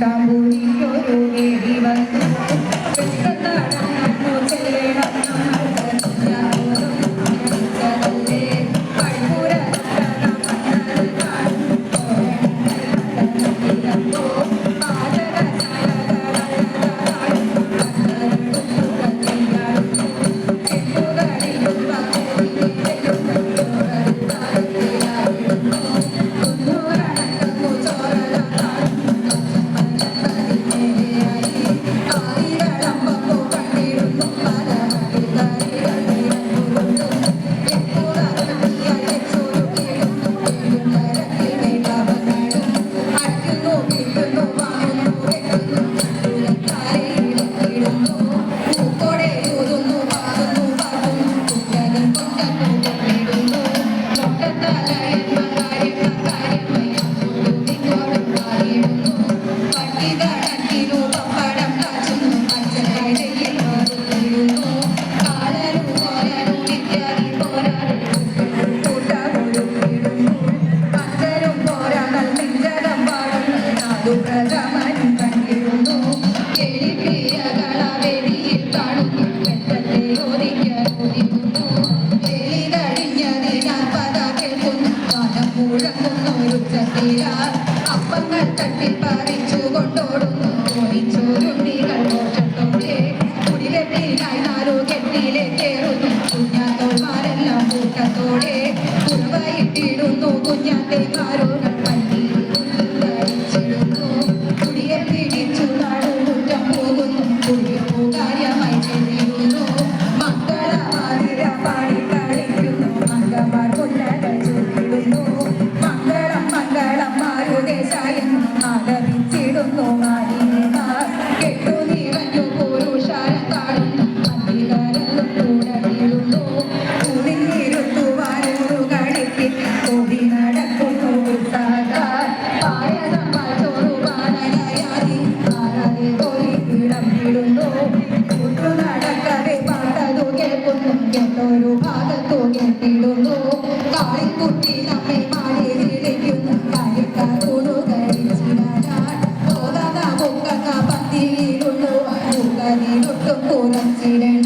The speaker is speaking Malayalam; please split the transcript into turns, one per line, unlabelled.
പുഷ്പാമ്പുരിക്കൊരു വേദി വന്നു. പ്രഥമനും കണ്ടിരുന്നു എലിപ്രിയകളാവേദിയിൽ കാണുന്നു വെട്ടത്തെ ഓദിക്കുന്നു വെളി കഴിഞ്ഞതിനാൽ പത കേൾക്കുന്നു മനം മുഴങ്ങുന്നു ഉച്ചത്തിലാ അപ്പങ്ങൾ തട്ടിപ്പറിച്ചു കൊണ്ടോടുന്നു ഓടിച്ചോരുണ്ടികൾ ഓട്ടത്തോടെ കുടികെട്ടിനായി നാലു കെട്ടിലെ കേറുന്നു കുഞ്ഞാത്തോൾമാരെല്ലാം കൂട്ടത്തോടെ കുറുവയിട്ടിടുന്നു കുഞ്ഞാത്തെ മാരോകൾ ഒരു ഭാഗത്തു ഞെട്ടിടുന്നു കാളിക്കുട്ടി നമ്മെ മാടി വിളിക്കുന്നു കളിക്കൂടുകളിച്ചിടാൻ പോകാതെ മുക്കക്ക പത്തിയിലുള്ളു മുഖനിലൊട്ടും കുറച്ചിടണം